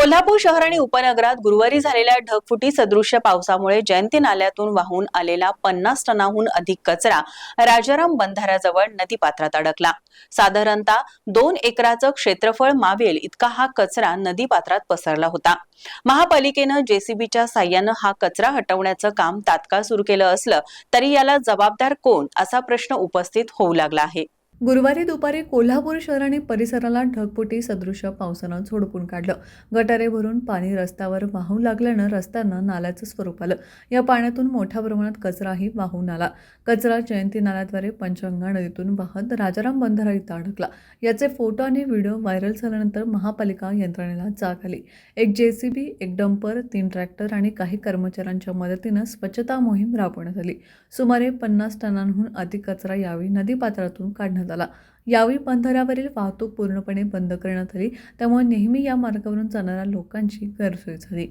कोल्हापूर शहर आणि उपनगरात गुरुवारी झालेल्या ढगफुटी सदृश्य पावसामुळे जयंती नाल्यातून वाहून आलेला पन्नास टनाहून अधिक कचरा राजाराम बंधाऱ्याजवळ नदीपात्रात अडकला. साधारणतः दोन एकराचं क्षेत्रफळ मावेल इतका हा कचरा नदीपात्रात पसरला होता. महापालिकेनं जेसीबीच्या साह्यानं हा कचरा हटवण्याचं काम तात्काळ सुरू केलं असलं तरी याला जबाबदार कोण असा प्रश्न उपस्थित होऊ लागला आहे. गुरुवारी दुपारी कोल्हापूर शहर आणि परिसराला ढगफुटी सदृश पावसानं झोडपून काढलं. गटारे भरून पाणी रस्त्यावर वाहू लागल्यानं रस्त्यांना नाल्याचं स्वरूप आलं. या पाण्यातून मोठ्या प्रमाणात कचराही वाहून आला. कचरा जयंती नाल्याद्वारे पंचगंगा नदीतून वाहत राजाराम बंधारा इथं अडकला. याचे फोटो आणि व्हिडिओ व्हायरल झाल्यानंतर महापालिका यंत्रणेला जाग आली. एक जेसीबी एक डंपर तीन ट्रॅक्टर आणि काही कर्मचाऱ्यांच्या मदतीनं स्वच्छता मोहीम राबवण्यात आली. सुमारे पन्नास टनांहून अधिक कचरा यावेळी नदीपात्रातून काढण्यात आला. यावेळी पंधरावरील वाहतूक पूर्णपणे बंद करण्यात आली. त्यामुळे नेहमी या मार्गावरून जाणाऱ्या लोकांची गैरसोय झाली.